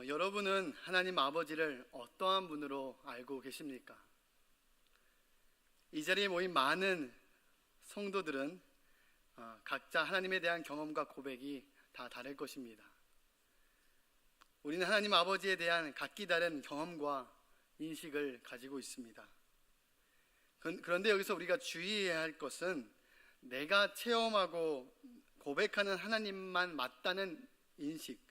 어, 여러분은 하나님 아버지를 어떠한 분으로 알고 계십니까? 이 자리에 모인 많은 성도들은 어, 각자 하나님에 대한 경험과 고백이 다 다를 것입니다. 우리는 하나님 아버지에 대한 각기 다른 경험과 인식을 가지고 있습니다. 그- 그런데 여기서 우리가 주의해야 할 것은 내가 체험하고 고백하는 하나님만 맞다는 인식,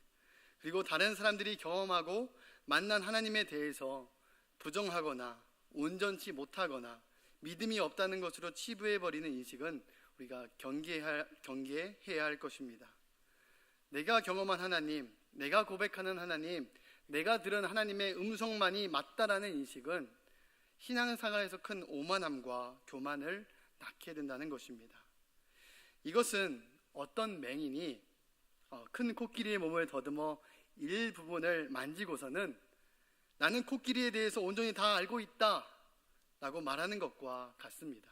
그리고 다른 사람들이 경험하고 만난 하나님에 대해서 부정하거나 온전치 못하거나 믿음이 없다는 것으로 치부해 버리는 인식은 우리가 경계해야, 경계해야 할 것입니다. 내가 경험한 하나님, 내가 고백하는 하나님, 내가 들은 하나님의 음성만이 맞다라는 인식은 신앙생활에서 큰 오만함과 교만을 낳게 된다는 것입니다. 이것은 어떤 맹인이 어, 큰 코끼리의 몸을 더듬어 일부분을 만지고서는 나는 코끼리에 대해서 온전히 다 알고 있다 라고 말하는 것과 같습니다.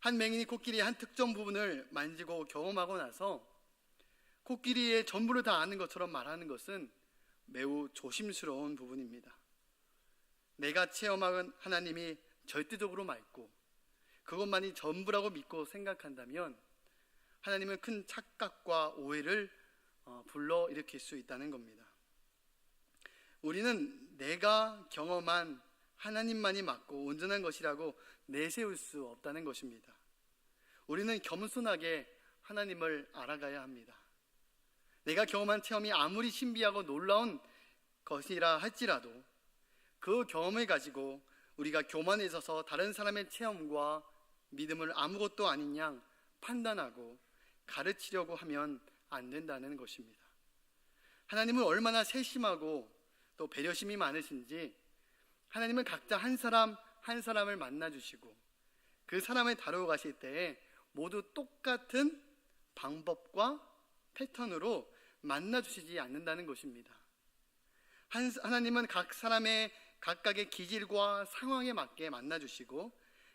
한 맹인이 코끼리의 한 특정 부분을 만지고 경험하고 나서 코끼리의 전부를 다 아는 것처럼 말하는 것은 매우 조심스러운 부분입니다. 내가 체험한 하나님이 절대적으로 맑고 그것만이 전부라고 믿고 생각한다면 하나님은 큰 착각과 오해를 어, 불러 일으킬 수 있다는 겁니다. 우리는 내가 경험한 하나님만이 맞고 온전한 것이라고 내세울 수 없다는 것입니다. 우리는 겸손하게 하나님을 알아가야 합니다. 내가 경험한 체험이 아무리 신비하고 놀라운 것이라 할지라도 그 경험을 가지고 우리가 교만에 있어서 다른 사람의 체험과 믿음을 아무것도 아닌 양 판단하고 가르치려고 하면 안 된다는 것입니다. 하나님은 얼마나 세심하고 또 배려심이 많으신지 하나님은 각자 한 사람 한 사람을 만나 주시고 그 사람을 다루어 가실 때에 모두 똑같은 방법과 패턴으로 만나 주시지 않는다는 것입니다. 한- 하나님은 각 사람의 각각의 기질과 상황에 맞게 만나 주시고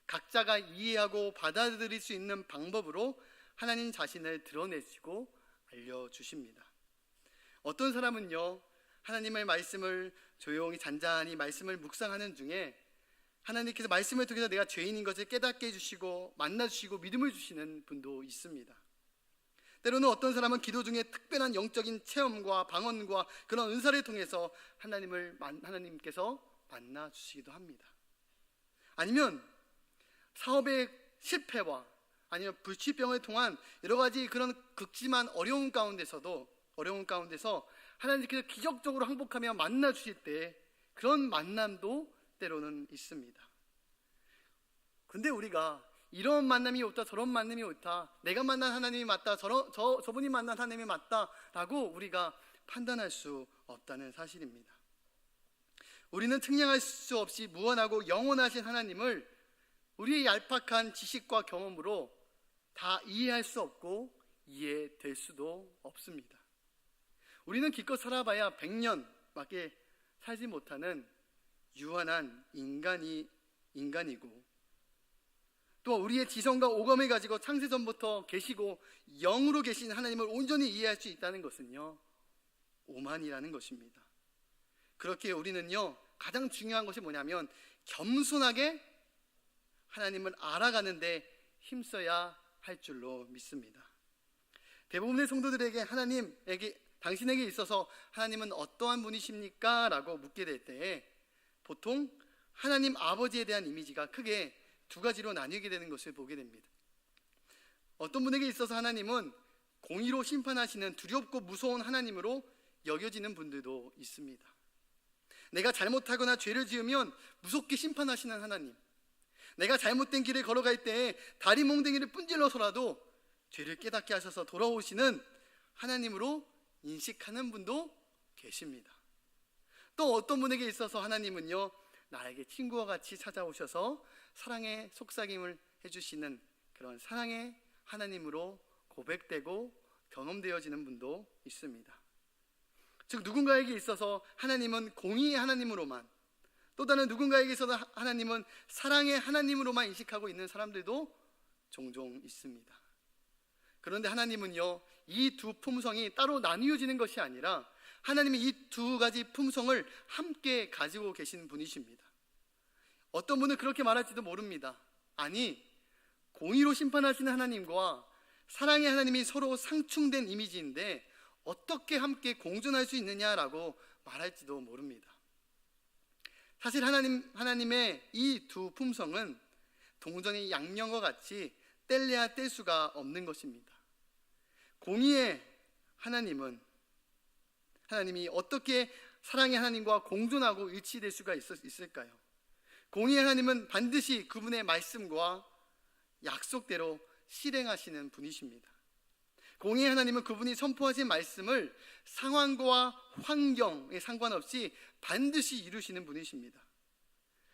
각자가 이해하고 받아들일 수 있는 방법으로 하나님 자신을 드러내시고 알려 주십니다. 어떤 사람은요, 하나님의 말씀을 조용히 잔잔히 말씀을 묵상하는 중에 하나님께서 말씀을 통해서 내가 죄인인 것을 깨닫게 해주시고 만나주시고 믿음을 주시는 분도 있습니다. 때로는 어떤 사람은 기도 중에 특별한 영적인 체험과 방언과 그런 은사를 통해서 하나님을 만- 하나님께서 만나 주시기도 합니다. 아니면 사업의 실패와 아니면 불치병을 통한 여러 가지 그런 극심한 어려운 가운데서도 어려운 가운데서 하나님께서 기적적으로 항복하며 만나 주실 때 그런 만남도 때로는 있습니다. 근데 우리가 이런 만남이 옳다 저런 만남이 옳다 내가 만난 하나님이 맞다 저런, 저, 저분이 만난 하나님이 맞다라고 우리가 판단할 수 없다는 사실입니다. 우리는 측량할 수 없이 무한하고 영원하신 하나님을 우리의 얄팍한 지식과 경험으로 다 이해할 수 없고 이해될 수도 없습니다. 우리는 기껏 살아봐야 100년밖에 살지 못하는 유한한 인간이 인간이고 또 우리의 지성과 오감을 가지고 창세전부터 계시고 영으로 계신 하나님을 온전히 이해할 수 있다는 것은요 오만이라는 것입니다. 그렇게 우리는요 가장 중요한 것이 뭐냐면 겸손하게 하나님을 알아가는데 힘써야 할 줄로 믿습니다. 대부분의 성도들에게 하나님에게 당신에게 있어서 하나님은 어떠한 분이십니까? 라고 묻게 될 때에 보통 하나님 아버지에 대한 이미지가 크게 두 가지로 나뉘게 되는 것을 보게 됩니다. 어떤 분에게 있어서 하나님은 공의로 심판하시는 두렵고 무서운 하나님으로 여겨지는 분들도 있습니다. 내가 잘못하거나 죄를 지으면 무섭게 심판하시는 하나님. 내가 잘못된 길을 걸어갈 때에 다리 몽댕이를 분질러서라도 죄를 깨닫게 하셔서 돌아오시는 하나님으로 인식하는 분도 계십니다. 또 어떤 분에게 있어서 하나님은요, 나에게 친구와 같이 찾아오셔서 사랑의 속삭임을 해주시는 그런 사랑의 하나님으로 고백되고 경험되어지는 분도 있습니다. 즉, 누군가에게 있어서 하나님은 공의의 하나님으로만 또 다른 누군가에게 있어서 하나님은 사랑의 하나님으로만 인식하고 있는 사람들도 종종 있습니다. 그런데 하나님은요, 이 두 품성이 따로 나뉘어지는 것이 아니라 하나님이 이 두 가지 품성을 함께 가지고 계신 분이십니다. 어떤 분은 그렇게 말할지도 모릅니다. 아니, 공의로 심판하시는 하나님과 사랑의 하나님이 서로 상충된 이미지인데 어떻게 함께 공존할 수 있느냐라고 말할지도 모릅니다. 사실 하나님 하나님의 이 두 품성은 동전의 양면과 같이 뗄래야 뗄 수가 없는 것입니다. 공의의 하나님은 하나님이 어떻게 사랑의 하나님과 공존하고 일치될 수가 있, 있을까요? 공의의 하나님은 반드시 그분의 말씀과 약속대로 실행하시는 분이십니다. 공의의 하나님은 그분이 선포하신 말씀을 상황과 환경에 상관없이 반드시 이루시는 분이십니다.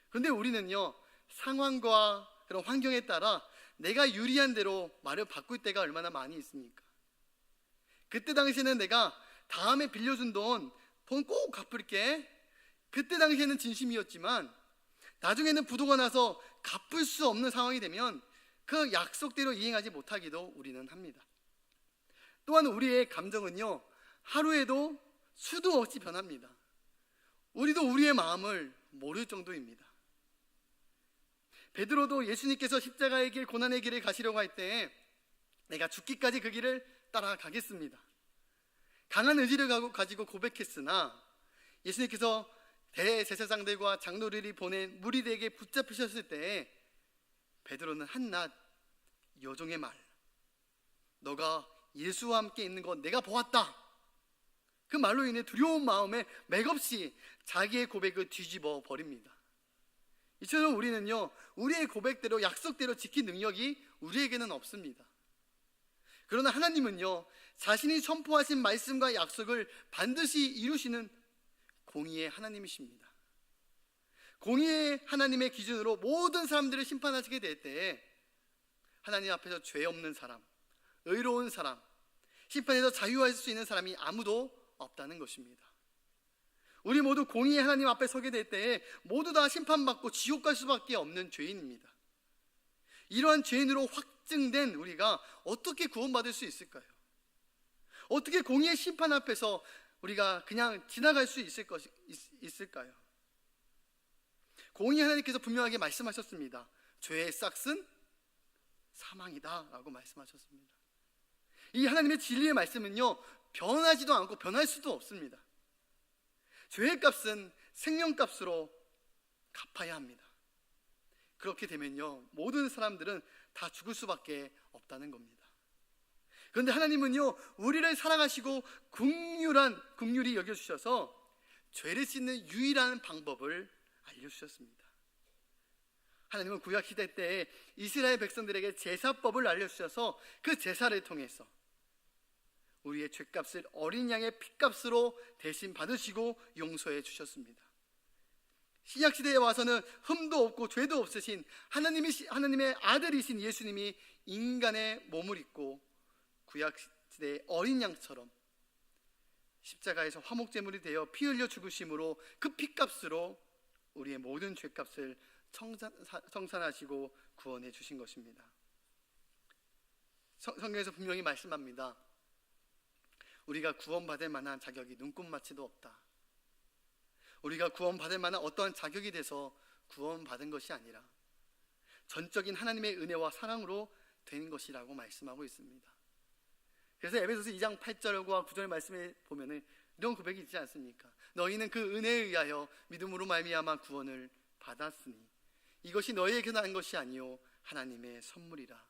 그런데 우리는요, 상황과 그런 환경에 따라 내가 유리한 대로 말을 바꿀 때가 얼마나 많이 있습니까? 그때 당시에는 내가 다음에 빌려준 돈, 돈 꼭 갚을게. 그때 당시에는 진심이었지만 나중에는 부도가 나서 갚을 수 없는 상황이 되면 그 약속대로 이행하지 못하기도 우리는 합니다. 또한 우리의 감정은요, 하루에도 수도 없이 변합니다. 우리도 우리의 마음을 모를 정도입니다. 베드로도 예수님께서 십자가의 길, 고난의 길을 가시려고 할때 내가 죽기까지 그 길을 따라가겠습니다. 강한 의지를 가지고 고백했으나 예수님께서 대제사장들과 장로들이 보낸 무리들에게 붙잡히셨을 때 베드로는 한낱 여종의 말 너가 예수와 함께 있는 것 내가 보았다. 그 말로 인해 두려운 마음에 맥없이 자기의 고백을 뒤집어 버립니다. 이처럼 우리는요 우리의 고백대로 약속대로 지킨 능력이 우리에게는 없습니다. 그러나 하나님은요 자신이 선포하신 말씀과 약속을 반드시 이루시는 공의의 하나님이십니다. 공의의 하나님의 기준으로 모든 사람들을 심판하시게 될 때에 하나님 앞에서 죄 없는 사람, 의로운 사람, 심판에서 자유할 수 있는 사람이 아무도 없다는 것입니다. 우리 모두 공의의 하나님 앞에 서게 될 때에 모두 다 심판받고 지옥 갈 수밖에 없는 죄인입니다. 이러한 죄인으로 확증된 우리가 어떻게 구원받을 수 있을까요? 어떻게 공의의 심판 앞에서 우리가 그냥 지나갈 수 있을 것이 있을까요? 공의 하나님께서 분명하게 말씀하셨습니다. 죄의 싹은 사망이다 라고 말씀하셨습니다. 이 하나님의 진리의 말씀은요 변하지도 않고 변할 수도 없습니다. 죄의 값은 생명값으로 갚아야 합니다. 그렇게 되면요 모든 사람들은 다 죽을 수밖에 없다는 겁니다. 그런데 하나님은요 우리를 사랑하시고 국률한 국률이 여겨 주셔서 죄를 씻는 유일한 방법을 알려 주셨습니다. 하나님은 구약 시대 때 이스라엘 백성들에게 제사법을 알려 주셔서 그 제사를 통해서 우리의 죄값을 어린 양의 피값으로 대신 받으시고 용서해 주셨습니다. 신약 시대에 와서는 흠도 없고 죄도 없으신 하나님이 하나님의 아들이신 예수님이 인간의 몸을 입고 구약 시대의 어린 양처럼 십자가에서 화목제물이 되어 피 흘려 죽으심으로 그 피값으로 우리의 모든 죄값을 청산, 청산하시고 구원해 주신 것입니다. 성경에서 분명히 말씀합니다. 우리가 구원받을 만한 자격이 눈꼽마치도 없다. 우리가 구원받을 만한 어떠한 자격이 돼서 구원받은 것이 아니라 전적인 하나님의 은혜와 사랑으로 된 것이라고 말씀하고 있습니다. 그래서 에베소서 2장 8절과 9절 말씀에 보면은 이런 고백이 있지 않습니까? 너희는 그 은혜에 의하여 믿음으로 말미암아 구원을 받았으니 이것이 너희에게 난 것이 아니요 하나님의 선물이라.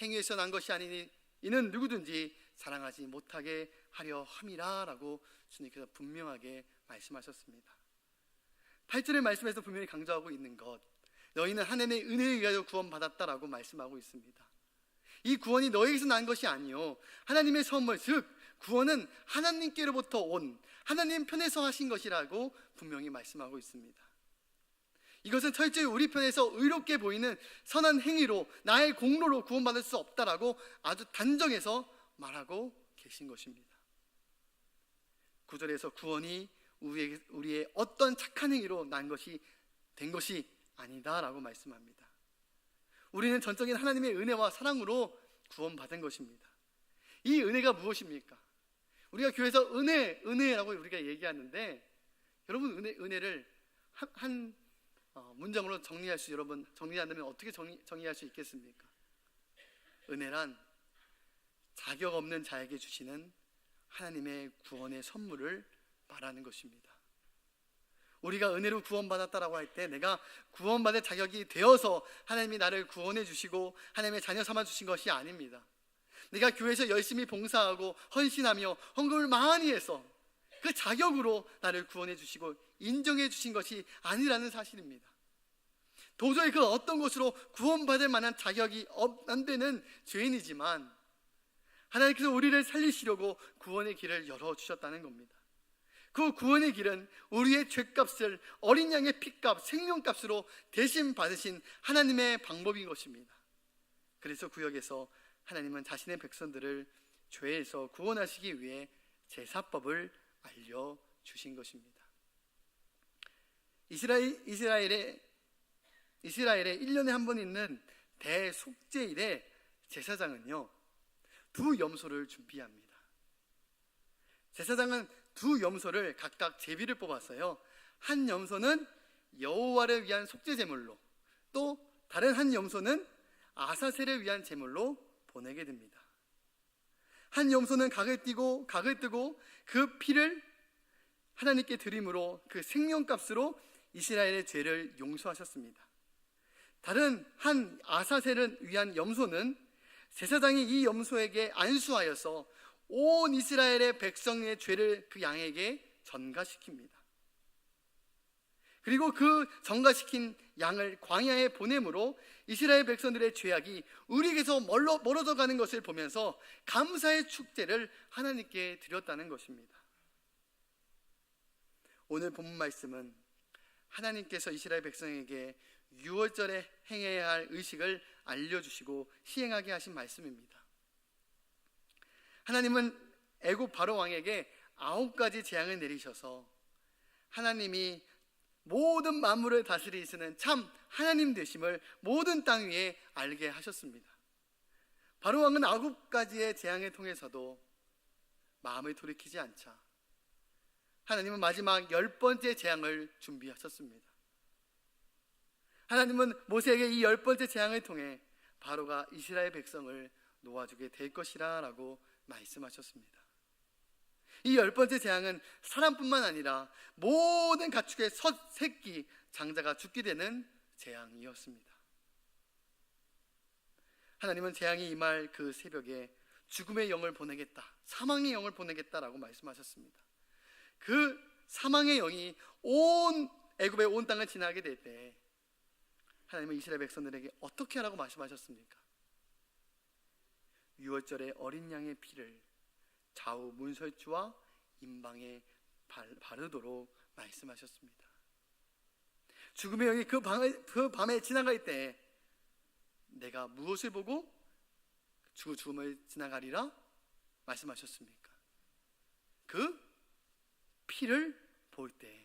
행위에서 난 것이 아니니 이는 누구든지 사랑하지 못하게 하려 함이라라고 주님께서 분명하게 말씀하셨습니다. 8절의 말씀에서 분명히 강조하고 있는 것 너희는 하나님의 은혜에 의하여 구원받았다라고 말씀하고 있습니다. 이 구원이 너에게서 난 것이 아니요 하나님의 선물 즉 구원은 하나님께로부터 온 하나님 편에서 하신 것이라고 분명히 말씀하고 있습니다. 이것은 철저히 우리 편에서 의롭게 보이는 선한 행위로 나의 공로로 구원받을 수 없다라고 아주 단정해서 말하고 계신 것입니다. 구절에서 구원이 우리의, 우리의 어떤 착한 행위로 난 것이 된 것이 아니다라고 말씀합니다. 우리는 전적인 하나님의 은혜와 사랑으로 구원받은 것입니다. 이 은혜가 무엇입니까? 우리가 교회에서 은혜, 은혜라고 우리가 얘기하는데 여러분 은혜, 은혜를 한, 한 어, 문장으로 정리할 수 여러분 정리한다면 어떻게 정리, 정리할 수 있겠습니까? 은혜란 자격 없는 자에게 주시는 하나님의 구원의 선물을 말하는 것입니다. 우리가 은혜로 구원받았다라고 할 때 내가 구원받을 자격이 되어서 하나님이 나를 구원해 주시고 하나님의 자녀 삼아 주신 것이 아닙니다. 내가 교회에서 열심히 봉사하고 헌신하며 헌금을 많이 해서 그 자격으로 나를 구원해 주시고 인정해 주신 것이 아니라는 사실입니다. 도저히 그 어떤 것으로 구원받을 만한 자격이 없- 안 되는 죄인이지만 하나님께서 우리를 살리시려고 구원의 길을 열어 주셨다는 겁니다. 그 구원의 길은 우리의 죄값을 어린 양의 피값, 생명값으로 대신 받으신 하나님의 방법인 것입니다. 그래서 구역에서 하나님은 자신의 백성들을 죄에서 구원하시기 위해 제사법을 알려 주신 것입니다. 이스라엘 이스라엘의 이스라엘에 1년에 한 번 있는 대속죄일에 제사장은요. 두 염소를 준비합니다. 제사장은 두 염소를 각각 제비를 뽑았어요. 한 염소는 여호와를 위한 속죄 제물로, 또 다른 한 염소는 아사셀을 위한 제물로 보내게 됩니다. 한 염소는 각을 띠고 각을 뜨고 그 피를 하나님께 드림으로 그 생명값으로 이스라엘의 죄를 용서하셨습니다. 다른 한 아사셀을 위한 염소는 제사장이 이 염소에게 안수하여서 온 이스라엘의 백성의 죄를 그 양에게 전가시킵니다. 그리고 그 전가시킨 양을 광야에 보냄으로 이스라엘 백성들의 죄악이 우리에게서 멀어, 멀어져 가는 것을 보면서 감사의 축제를 하나님께 드렸다는 것입니다. 오늘 본문 말씀은 하나님께서 이스라엘 백성에게 6월절에 행해야 할 의식을 알려주시고 시행하게 하신 말씀입니다. 하나님은 애굽 바로 왕에게 아홉 가지 재앙을 내리셔서 하나님이 모든 만물을 다스리시는 참 하나님 되심을 모든 땅 위에 알게 하셨습니다. 바로 왕은 아홉 가지의 재앙을 통해서도 마음을 돌이키지 않자 하나님은 마지막 열 번째 재앙을 준비하셨습니다. 하나님은 모세에게 이 열 번째 재앙을 통해 바로가 이스라엘 백성을 놓아주게 될 것이라라고 말씀하셨습니다. 이 열 번째 재앙은 사람뿐만 아니라 모든 가축의 첫 새끼 장자가 죽게 되는 재앙이었습니다. 하나님은 재앙이 임할 그 새벽에 죽음의 영을 보내겠다, 사망의 영을 보내겠다라고 말씀하셨습니다. 그 사망의 영이 온 애굽의 온 땅을 지나게 될 때 하나님은 이스라엘 백성들에게 어떻게 하라고 말씀하셨습니까? 유월절에 어린 양의 피를 좌우 문설주와 임방에 바르도록 말씀하셨습니다. 죽음의 영이 그 밤에, 그 밤에 지나갈 때 내가 무엇을 보고 죽 죽음을 지나가리라 말씀하셨습니까? 그 피를 볼 때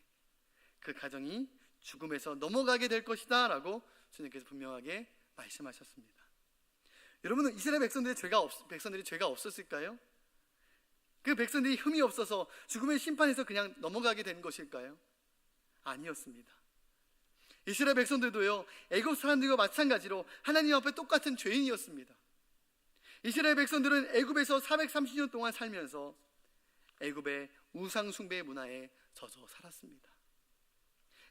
그 가정이 죽음에서 넘어가게 될 것이다 라고 주님께서 분명하게 말씀하셨습니다. 여러분은 이스라엘 백성들의 죄가 없, 백성들이 죄가 없었을까요? 그 백성들이 흠이 없어서 죽음의 심판에서 그냥 넘어가게 된 것일까요? 아니었습니다. 이스라엘 백성들도요 애굽 사람들과 마찬가지로 하나님 앞에 똑같은 죄인이었습니다. 이스라엘 백성들은 애굽에서 430년 동안 살면서 애굽의 우상 숭배 문화에 젖어 살았습니다.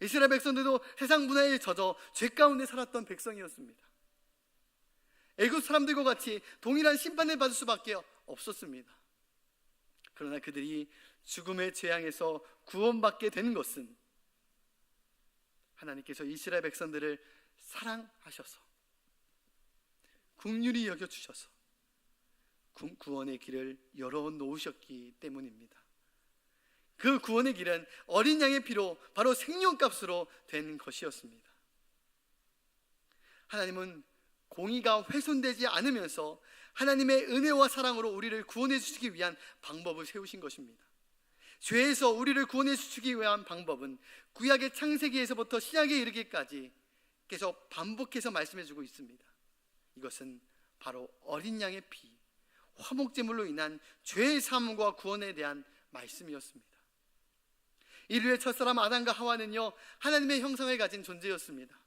이스라엘 백성들도 세상 문화에 젖어 죄 가운데 살았던 백성이었습니다. 애굽 사람들과 같이 동일한 심판을 받을 수밖에 없었습니다. 그러나 그들이 죽음의 재앙에서 구원받게 된 것은 하나님께서 이스라엘 백성들을 사랑하셔서 국률이 여겨 주셔서 구원의 길을 열어 놓으셨기 때문입니다. 그 구원의 길은 어린 양의 피로 바로 생명값으로 된 것이었습니다. 하나님은 공의가 훼손되지 않으면서 하나님의 은혜와 사랑으로 우리를 구원해 주시기 위한 방법을 세우신 것입니다. 죄에서 우리를 구원해 주시기 위한 방법은 구약의 창세기에서부터 신약에 이르기까지 계속 반복해서 말씀해 주고 있습니다. 이것은 바로 어린 양의 피, 화목제물로 인한 죄의 사함과 구원에 대한 말씀이었습니다. 인류의 첫사람 아담과 하와는요 하나님의 형상을 가진 존재였습니다.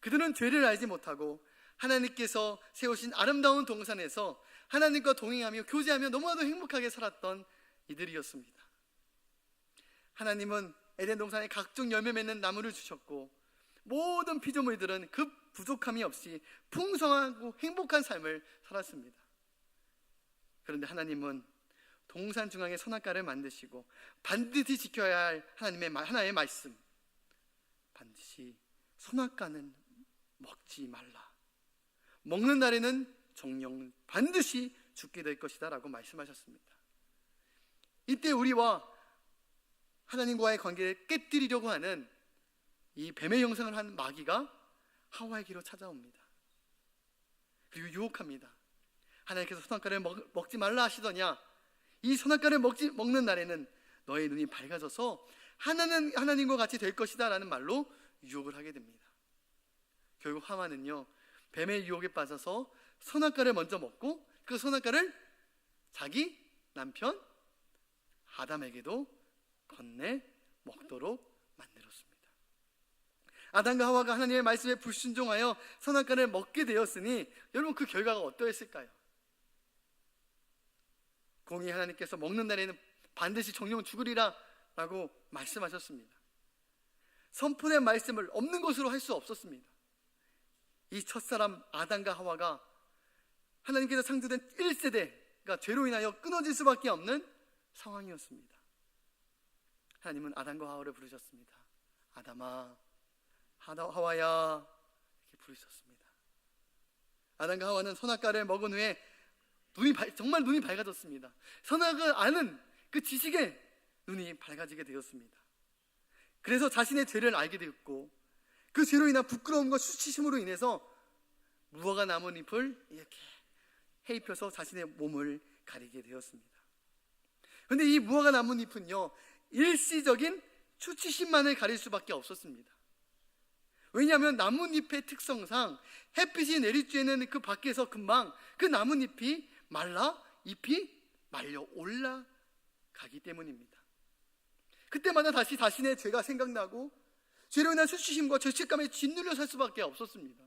그들은 죄를 알지 못하고 하나님께서 세우신 아름다운 동산에서 하나님과 동행하며 교제하며 너무나도 행복하게 살았던 이들이었습니다. 하나님은 에덴 동산에 각종 열매 맺는 나무를 주셨고 모든 피조물들은 그 부족함이 없이 풍성하고 행복한 삶을 살았습니다. 그런데 하나님은 동산 중앙에 선악과를 만드시고 반드시 지켜야 할 하나님의 마- 하나의 말씀 반드시 선악과는 먹지 말라 먹는 날에는 정령 반드시 죽게 될 것이다라고 말씀하셨습니다. 이때 우리와 하나님과의 관계를 깨뜨리려고 하는 이 뱀의 형상을 한 마귀가 하와에게로 찾아옵니다. 그리고 유혹합니다. 하나님께서 선악과를 먹, 먹지 말라 하시더냐? 이 선악과를 먹지 먹는 날에는 너의 눈이 밝아져서 하나는 하나님과 같이 될 것이다라는 말로 유혹을 하게 됩니다. 결국 하와는요 뱀의 유혹에 빠져서 선악과를 먼저 먹고 그 선악과를 자기 남편 아담에게도 건네 먹도록 만들었습니다. 아담과 하와가 하나님의 말씀에 불순종하여 선악과를 먹게 되었으니 여러분 그 결과가 어떠했을까요? 공의 하나님께서 먹는 날에는 반드시 정령 죽으리라 라고 말씀하셨습니다. 선포된 말씀을 없는 것으로 할 수 없었습니다. 이 첫사람 아담과 하와가 하나님께서 창조된 1세대가 죄로 인하여 끊어질 수밖에 없는 상황이었습니다. 하나님은 아담과 하와를 부르셨습니다. 아담아, 하와야 이렇게 부르셨습니다. 아담과 하와는 선악과를 먹은 후에 눈이 밝- 정말 눈이 밝아졌습니다. 선악을 아는 그 지식에 눈이 밝아지게 되었습니다. 그래서 자신의 죄를 알게 되었고 그 죄로 인한 부끄러움과 수치심으로 인해서 무화과 나뭇잎을 이렇게 해입혀서 자신의 몸을 가리게 되었습니다. 그런데 이 무화과 나뭇잎은요 일시적인 수치심만을 가릴 수밖에 없었습니다. 왜냐하면 나뭇잎의 특성상 햇빛이 내리쬐는 그 밖에서 금방 그 나뭇잎이 말라 잎이 말려 올라가기 때문입니다. 그때마다 다시 자신의 죄가 생각나고 죄로 인한 수치심과 죄책감에 짓눌려 살 수밖에 없었습니다.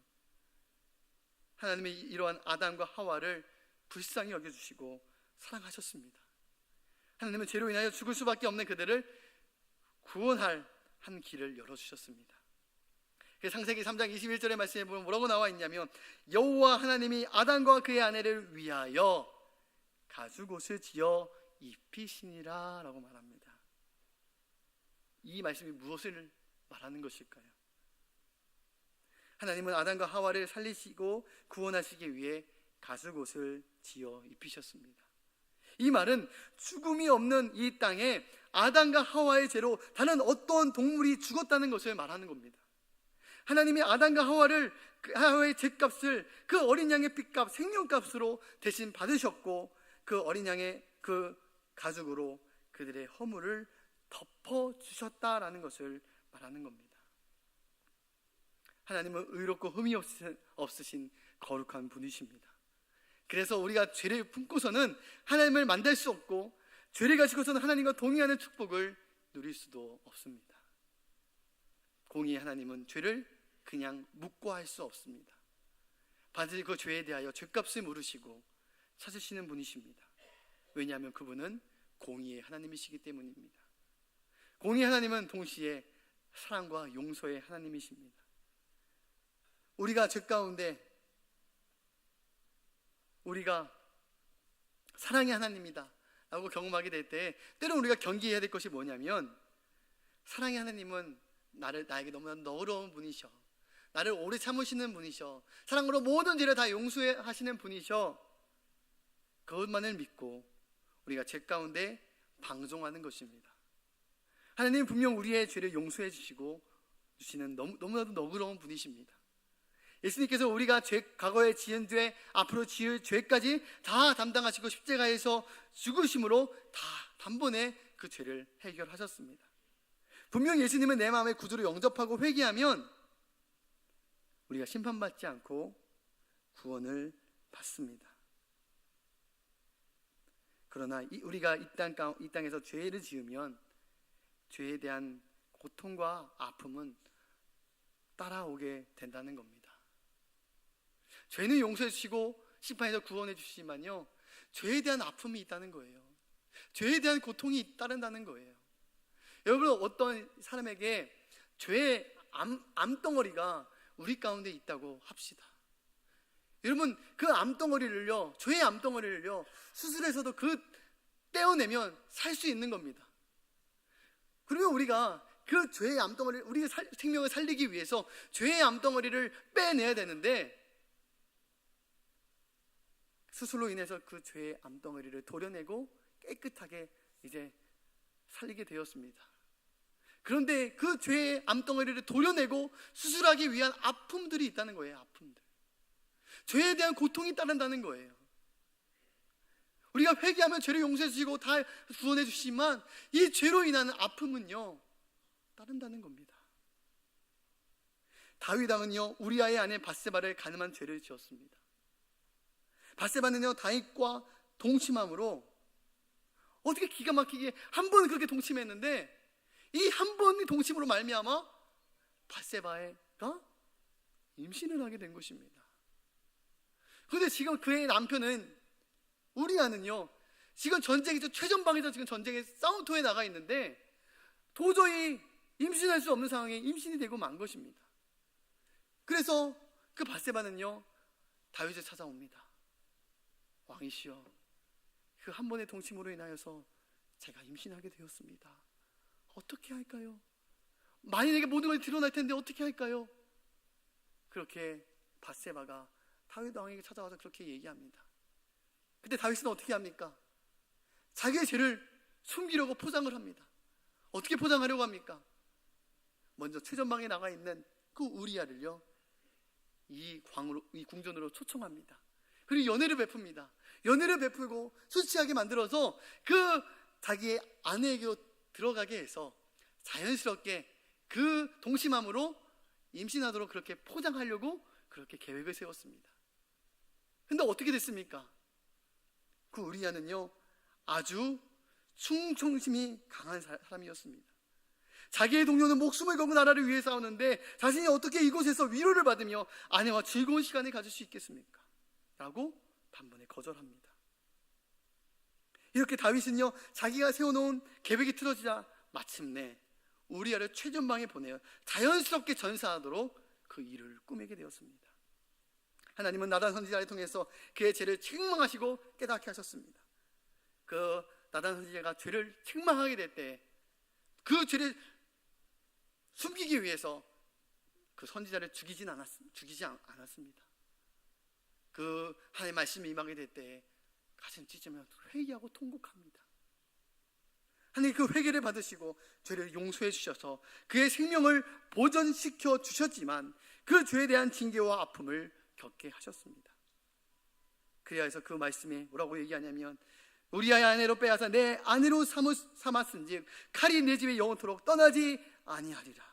하나님의 이러한 아담과 하와를 불쌍히 여겨주시고 사랑하셨습니다. 하나님은 죄로 인하여 죽을 수밖에 없는 그들을 구원할 한 길을 열어주셨습니다. 그 창세기 3장 21절의 말씀에 보면 뭐라고 나와 있냐면 여호와 하나님이 아담과 그의 아내를 위하여 가죽옷을 지어 입히시니라라고 말합니다. 이 말씀이 무엇을 말하는 것일까요? 하나님은 아담과 하와를 살리시고 구원하시기 위해 가죽옷을 지어 입히셨습니다. 이 말은 죽음이 없는 이 땅에 아담과 하와의 죄로 다른 어떤 동물이 죽었다는 것을 말하는 겁니다. 하나님이 아담과 하와를 그 하와의 죄값을 그 어린 양의 피값, 생명값으로 대신 받으셨고 그 어린 양의 그 가죽으로 그들의 허물을 덮어 주셨다라는 것을 말하는 겁니다. 하나님은 의롭고 흠이 없으신, 거룩한 분이십니다. 그래서 우리가 죄를 품고서는 하나님을 만날 수 없고 죄를 가지고서는 하나님과 동의하는 축복을 누릴 수도 없습니다. 공의의 하나님은 죄를 그냥 묵고 할 수 없습니다. 반드시 그 죄에 대하여 죄값을 물으시고 찾으시는 분이십니다. 왜냐하면 그분은 공의의 하나님이시기 때문입니다. 공의의 하나님은 동시에 사랑과 용서의 하나님이십니다. 우리가 죄 가운데 우리가 사랑의 하나님이다 라고 경험하게 될 때 때로는 우리가 경계해야 될 것이 뭐냐면 사랑의 하나님은 나를 나에게 너무나 너그러운 분이셔 나를 오래 참으시는 분이셔. 사랑으로 모든 죄를 다 용서하시는 분이셔. 그것만을 믿고 우리가 죄 가운데 방종하는 것입니다. 하나님은 분명 우리의 죄를 용서해 주시고 주시는 너무, 너무나도 너그러운 분이십니다. 예수님께서 우리가 죄, 과거에 지은 죄, 앞으로 지을 죄까지 다 담당하시고 십자가에서 죽으심으로 다 단번에 그 죄를 해결하셨습니다. 분명 예수님은 내 마음의 구주로 영접하고 회개하면 우리가 심판받지 않고 구원을 받습니다. 그러나 이- 우리가 이, 땅, 가- 이 땅에서 죄를 지으면 죄에 대한 고통과 아픔은 따라오게 된다는 겁니다. 죄는 용서해 주시고 심판에서 구원해 주시지만요. 죄에 대한 아픔이 있다는 거예요. 죄에 대한 고통이 따른다는 거예요. 여러분 어떤 사람에게 죄의 암, 암덩어리가 우리 가운데 있다고 합시다. 여러분 그 암덩어리를요 죄의 암덩어리를요 수술해서도 그 떼어내면 살 수 있는 겁니다. 그러면 우리가 그 죄의 암덩어리 우리의 살- 생명을 살리기 위해서 죄의 암덩어리를 빼내야 되는데 수술로 인해서 그 죄의 암덩어리를 도려내고 깨끗하게 이제 살리게 되었습니다. 그런데 그 죄의 암덩어리를 도려내고 수술하기 위한 아픔들이 있다는 거예요. 아픔들. 죄에 대한 고통이 따른다는 거예요. 우리가 회개하면 죄를 용서해 주시고 다 구원해 주시지만 이 죄로 인한 아픔은요 따른다는 겁니다. 다윗 왕은요 우리아의 아내 바세바를 가늠한 죄를 지었습니다. 바세바는요 다윗과 동침함으로 어떻게 기가 막히게 한 번 그렇게 동침했는데 이 한 번의 동침으로 말미암아 바세바가 임신을 하게 된 것입니다. 그런데 지금 그의 남편은 우리아는요 지금 전쟁에서 최전방에서 지금 전쟁의 싸움터에 나가 있는데 도저히 임신할 수 없는 상황에 임신이 되고 만 것입니다. 그래서 그 바세바는요 다윗을 찾아옵니다. 왕이시여 그 한 번의 동침으로 인하여서 제가 임신하게 되었습니다. 어떻게 할까요? 만인에게 모든 것이 드러날 텐데 어떻게 할까요? 그렇게 바세바가 다윗 왕에게 찾아와서 그렇게 얘기합니다. 그때 다윗은 어떻게 합니까? 자기의 죄를 숨기려고 포장을 합니다. 어떻게 포장하려고 합니까? 먼저 최전방에 나가 있는 그 우리아를요, 이 광으로, 이 궁전으로 초청합니다. 그리고 연애를 베풉니다. 연애를 베풀고 수치하게 만들어서 그 자기의 아내에게 들어가게 해서 자연스럽게 그 동심함으로 임신하도록 그렇게 포장하려고 그렇게 계획을 세웠습니다. 근데 어떻게 됐습니까? 그 우리아는요 아주 충성심이 강한 사- 사람이었습니다. 자기의 동료는 목숨을 걸고 나라를 위해 싸우는데 자신이 어떻게 이곳에서 위로를 받으며 아내와 즐거운 시간을 가질 수 있겠습니까? 라고 단번에 거절합니다. 이렇게 다윗은요 자기가 세워놓은 계획이 틀어지자 마침내 우리아를 최전방에 보내어 자연스럽게 전사하도록 그 일을 꾸미게 되었습니다. 하나님은 나단 선지자를 통해서 그의 죄를 책망하시고 깨닫게 하셨습니다. 그 나단 선지자가 죄를 책망하게 될 때 그 죄를 숨기기 위해서 그 선지자를 죽이진 않았, 죽이지 않- 않았습니다. 그 하나님의 말씀이 임하게 될 때 가슴 찢으며 회개하고 통곡합니다. 하나님 그 회개를 받으시고 죄를 용서해 주셔서 그의 생명을 보전시켜 주셨지만 그 죄에 대한 징계와 아픔을 겪게 하셨습니다. 그래서 그 말씀에 뭐라고 얘기하냐면 우리아의 아내로 빼앗아 내 아내로 삼았은즉 칼이 내 집에 영원토록 떠나지 아니하리라.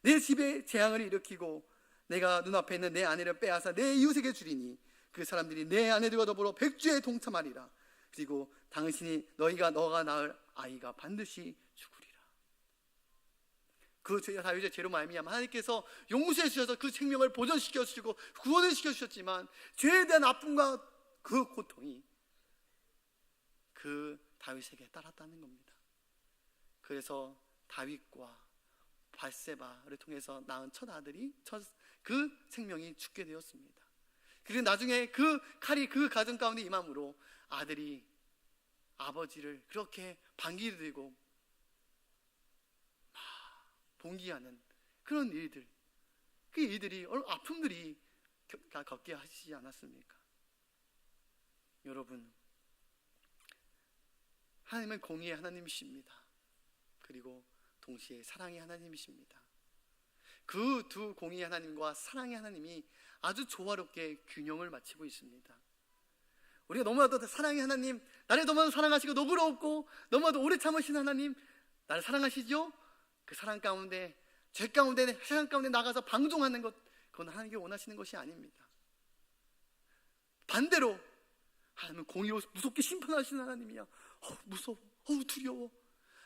내 집에 재앙을 일으키고 내가 눈앞에 있는 내 아내를 빼앗아 내 이웃에게 주리니 그 사람들이 내 아내들과 더불어 백주에 동참하리라. 그리고 당신이 너희가 너가 낳을 아이가 반드시 죽으리라. 그 죄, 다윗의 죄로 말미암아 하나님께서 용서해 주셔서 그 생명을 보존시켜 주시고 구원을 시켜 주셨지만 죄에 대한 아픔과 그 고통이 그 다윗에게 따랐다는 겁니다. 그래서 다윗과 발세바를 통해서 낳은 첫 아들이 첫, 그 생명이 죽게 되었습니다. 그리고 나중에 그 칼이 그 가정 가운데 임함으로 아들이 아버지를 그렇게 반기를 들고 막 봉기하는 그런 일들, 그 일들이 얼- 아픔들이 겪게 하시지 않았습니까? 여러분, 하나님은 공의의 하나님이십니다. 그리고 동시에 사랑의 하나님이십니다. 그 두 공의의 하나님과 사랑의 하나님이 아주 조화롭게 균형을 맞추고 있습니다. 우리가 너무나도 사랑의 하나님, 나를 너무나도 사랑하시고 너그럽고 너무나도 오래 참으신 하나님, 나를 사랑하시죠? 그 사랑 가운데, 죄 가운데, 세상 가운데 나가서 방종하는 것, 그건 하나님께 원하시는 것이 아닙니다. 반대로 하나님은 공의로 무섭게 심판하시는 하나님이야. 어, 무서워. 어, 두려워.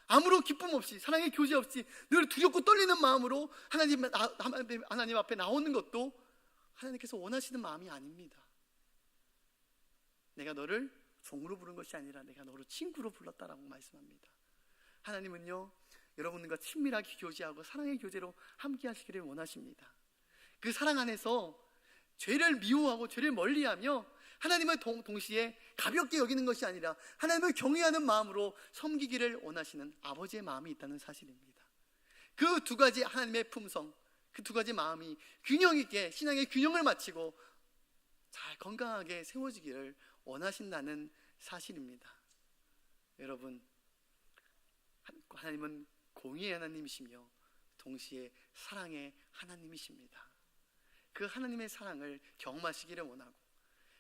아무런 기쁨 없이 사랑의 교제 없이 늘 두렵고 떨리는 마음으로 하나님 하나님 앞에 나오는 것도 하나님께서 원하시는 마음이 아닙니다. 내가 너를 종으로 부른 것이 아니라 내가 너를 친구로 불렀다라고 말씀합니다. 하나님은요 여러분과 친밀하게 교제하고 사랑의 교제로 함께 하시기를 원하십니다. 그 사랑 안에서 죄를 미워하고 죄를 멀리하며 하나님을 동, 동시에 가볍게 여기는 것이 아니라 하나님을 경외하는 마음으로 섬기기를 원하시는 아버지의 마음이 있다는 사실입니다. 그 두 가지 하나님의 품성, 그 두 가지 마음이 균형 있게 신앙의 균형을 맞추고 잘 건강하게 세워지기를 원하신다는 사실입니다. 여러분, 하나님은 공의의 하나님이시며 동시에 사랑의 하나님이십니다. 그 하나님의 사랑을 경험하시기를 원하고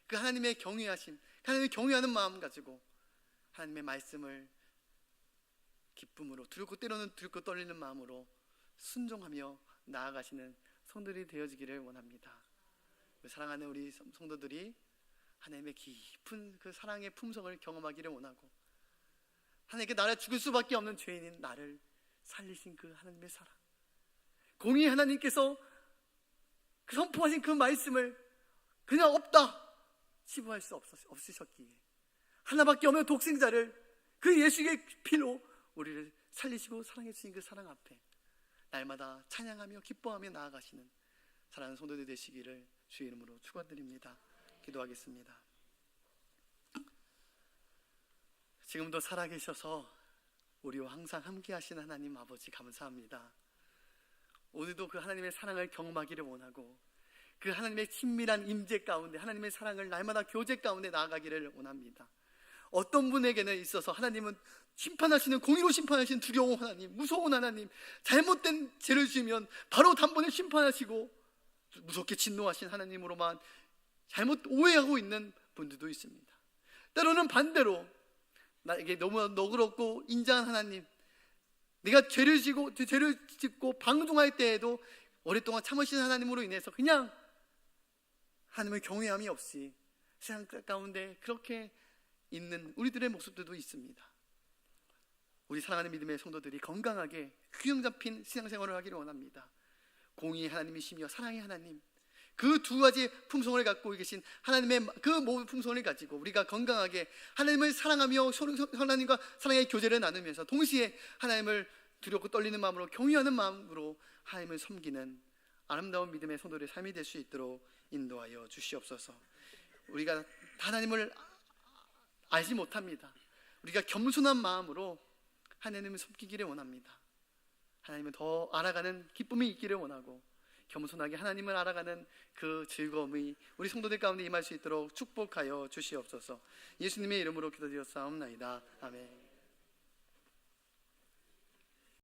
그 하나님의 경외하심, 하나님의 경외하는 마음 가지고 하나님의 말씀을 기쁨으로 두렵고 때로는 두렵고 떨리는 마음으로 순종하며 나아가시는 성도들이 되어지기를 원합니다. 그 사랑하는 우리 성도들이 하나님의 깊은 그 사랑의 품성을 경험하기를 원하고 하나님께 나를 죽을 수밖에 없는 죄인인 나를 살리신 그 하나님의 사랑 공의 하나님께서 그 선포하신 그 말씀을 그냥 없다 치부할 수 없으셨기에 하나밖에 없는 독생자를 그 예수의 피로 우리를 살리시고 사랑해 주신 그 사랑 앞에 날마다 찬양하며 기뻐하며 나아가시는 사랑하는 성도들 되시기를 주의 이름으로 축원드립니다. 기도하겠습니다. 지금도 살아계셔서 우리와 항상 함께 하신 하나님 아버지 감사합니다. 오늘도 그 하나님의 사랑을 경험하기를 원하고 그 하나님의 친밀한 임재 가운데 하나님의 사랑을 날마다 교제 가운데 나아가기를 원합니다. 어떤 분에게는 있어서 하나님은 심판하시는 공의로 심판하시는 두려운 하나님, 무서운 하나님, 잘못된 죄를 지으면 바로 단번에 심판하시고 무섭게 진노하신 하나님으로만 잘못 오해하고 있는 분들도 있습니다. 때로는 반대로 나에게 너무 너그럽고 인자한 하나님, 내가 죄를 지고 죄를 짓고 방종할 때에도 오랫동안 참으시는 하나님으로 인해서 그냥 하나님을 경외함이 없이 세상 가운데 그렇게 있는 우리들의 모습들도 있습니다. 우리 사랑하는 믿음의 성도들이 건강하게 균형 잡힌 신앙생활을 하기를 원합니다. 공의의 하나님이시며 사랑의 하나님 그 두 가지 품성을 갖고 계신 하나님의 그 모든 품성을 가지고 우리가 건강하게 하나님을 사랑하며 하나님과 사랑의 교제를 나누면서 동시에 하나님을 두렵고 떨리는 마음으로 경외하는 마음으로 하나님을 섬기는 아름다운 믿음의 성도의 삶이 될 수 있도록 인도하여 주시옵소서. 우리가 하나님을 알지 못합니다. 우리가 겸손한 마음으로 하나님을 섬기기를 원합니다. 하나님을 더 알아가는 기쁨이 있기를 원하고 겸손하게 하나님을 알아가는 그 즐거움이 우리 성도들 가운데 임할 수 있도록 축복하여 주시옵소서. 예수님의 이름으로 기도드렸사옵나이다. 아멘.